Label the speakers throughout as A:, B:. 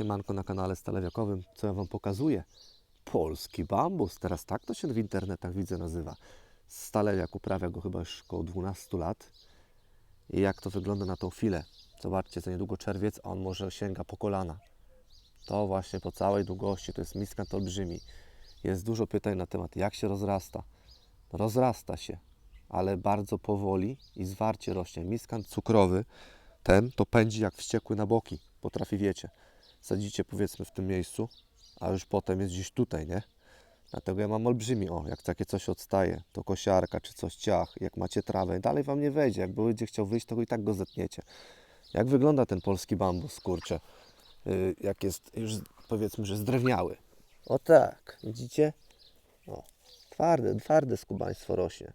A: Siemanko na kanale Stalewiakowym. Co ja Wam pokazuję? Polski bambus. Teraz tak to się w internetach widzę nazywa. Stalewiak uprawia go chyba już około 12 lat. I jak to wygląda na tą chwilę? Zobaczcie, za niedługo czerwiec, a on może sięga po kolana. To właśnie po całej długości, to jest miskant olbrzymi. Jest dużo pytań na temat, jak się rozrasta. Rozrasta się, ale bardzo powoli i zwarcie rośnie. Miskant cukrowy, ten to pędzi jak wściekły na boki. Potrafi, wiecie, sadzicie powiedzmy w tym miejscu, a już potem jest gdzieś tutaj, nie? Dlatego ja mam olbrzymi, o, jak takie coś odstaje, to kosiarka czy coś ciach, jak macie trawę, dalej Wam nie wejdzie, jak będzie chciał wyjść, to i tak go zetniecie. Jak wygląda ten polski bambus, kurczę, yy, jak jest już powiedzmy, że zdrewniały. O tak, widzicie? O, twarde, twarde skubaństwo rośnie.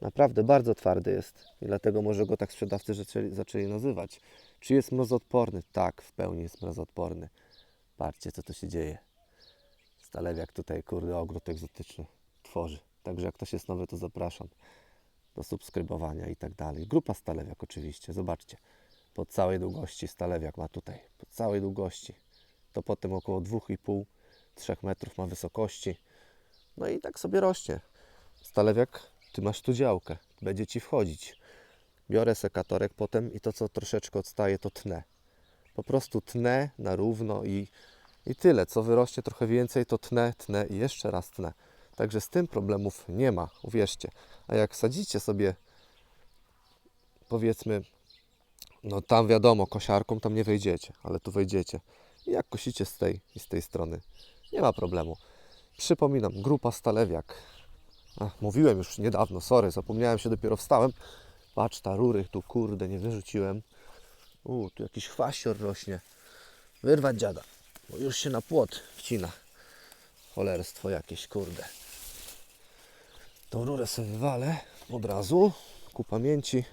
A: Naprawdę bardzo twardy jest i dlatego może go tak sprzedawcy zaczęli, zaczęli nazywać. Czy jest mrozoodporny? Tak, w pełni jest mrozoodporny. Patrzcie, co tu się dzieje. Stalewiak tutaj, kurde, ogród egzotyczny tworzy. Także jak ktoś jest nowy, to zapraszam do subskrybowania i tak dalej. Grupa Stalewiak oczywiście, zobaczcie. Po całej długości Stalewiak ma tutaj, po całej długości. To potem około 2,5-3 metrów ma wysokości. No i tak sobie rośnie. Stalewiak, ty masz tu działkę, będzie ci wchodzić. Biorę sekatorek potem i to, co troszeczkę odstaje, to tnę. Po prostu tnę na równo i, i tyle. Co wyrośnie trochę więcej, to tnę, tnę i jeszcze raz tnę. Także z tym problemów nie ma, uwierzcie. A jak sadzicie sobie, powiedzmy, no tam wiadomo, kosiarką tam nie wejdziecie, ale tu wejdziecie. I jak kosicie z tej i z tej strony, nie ma problemu. Przypominam, grupa Stalewiak. Ach, mówiłem już niedawno, sorry, zapomniałem się, dopiero wstałem. Patrz, ta rury tu, kurde, nie wyrzuciłem. U, tu jakiś chwasior rośnie. Wyrwać dziada, bo już się na płot wcina. Cholerstwo jakieś, kurde. Tą rurę sobie wywalę od razu, ku pamięci.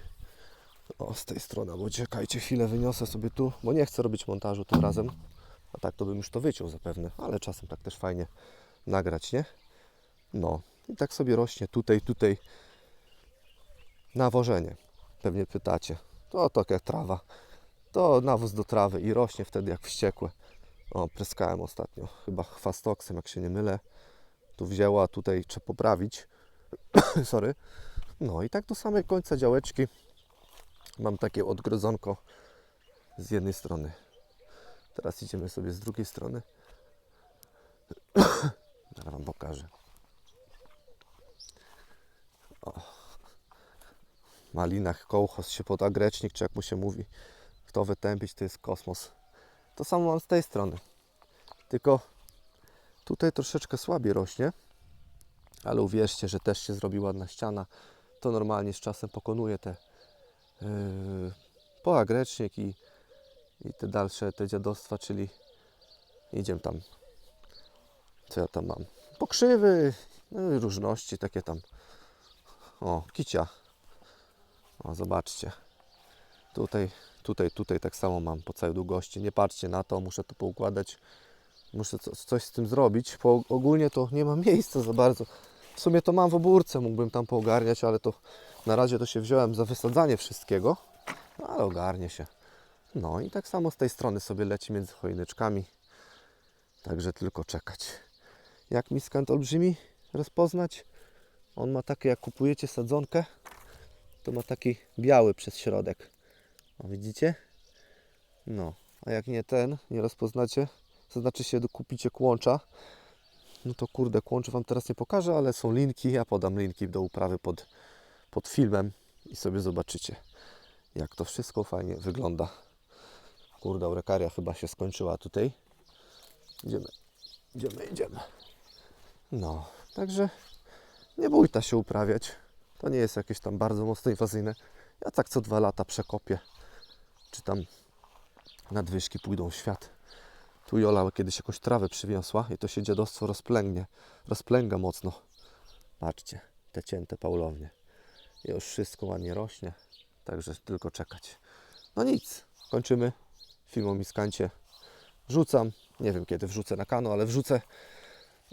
A: O, z tej strony, bo czekajcie chwilę, wyniosę sobie tu, bo nie chcę robić montażu tym razem. A tak to bym już to wyciął zapewne, ale czasem tak też fajnie nagrać, nie? No, i tak sobie rośnie tutaj, tutaj nawożenie. Pewnie pytacie. To taka trawa. To nawóz do trawy i rośnie wtedy jak wściekłe. O, pryskałem ostatnio, chyba chwastoksem, jak się nie mylę. Tu wzięła, tutaj trzeba poprawić. Sorry. No i tak do samej końca działeczki mam takie odgrodzonko z jednej strony. Teraz idziemy sobie z drugiej strony. Zaraz Wam pokażę. Malinach kołchos się pod agrecznik, czy jak mu się mówi. Kto wytępić, to jest kosmos. To samo mam z tej strony. Tylko tutaj troszeczkę słabiej rośnie, ale uwierzcie, że też się zrobi ładna ściana. To normalnie z czasem pokonuje te yy, poagrecznik i, i te dalsze te dziadostwa, czyli idziemy tam. Co ja tam mam? Pokrzywy, no różności takie tam. O, kicia. O, zobaczcie. Tutaj, tutaj, tutaj tak samo mam po całej długości. Nie patrzcie na to, muszę to poukładać. Muszę co, coś z tym zrobić, bo ogólnie to nie ma miejsca za bardzo. W sumie to mam w obórce, mógłbym tam poogarniać, ale to na razie to się wziąłem za wysadzanie wszystkiego. No, ale ogarnie się. No i tak samo z tej strony sobie leci między choineczkami. Także tylko czekać. Jak miskant olbrzymi rozpoznać? On ma takie, jak kupujecie sadzonkę, to ma taki biały przez środek. O, widzicie? No, a jak nie ten, nie rozpoznacie, to znaczy się kupicie kłącza, no to kurde, kłącze Wam teraz nie pokażę, ale są linki, ja podam linki do uprawy pod, pod filmem i sobie zobaczycie, jak to wszystko fajnie wygląda. Kurde, urekaria chyba się skończyła tutaj. Idziemy, idziemy, idziemy. No, także nie bójta się uprawiać. To nie jest jakieś tam bardzo mocno inwazyjne. Ja tak co dwa lata przekopię. Czy tam nadwyżki pójdą w świat. Tu Jola kiedyś jakąś trawę przywiosła i to się dziadostwo rozplęgnie. Rozplęga mocno. Patrzcie, te cięte paulownie. I już wszystko ładnie rośnie. Także tylko czekać. No nic, kończymy. Film o miskancie wrzucam. Nie wiem kiedy wrzucę na kanał, ale wrzucę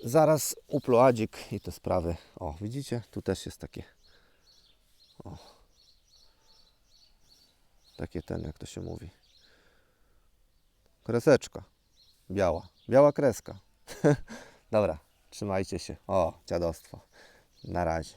A: zaraz uploadzik i te sprawy. O, widzicie? Tu też jest takie o. Takie ten, jak to się mówi. kreseczka. Biała. Biała kreska. Dobra, trzymajcie się. O, dziadostwo. Na razie.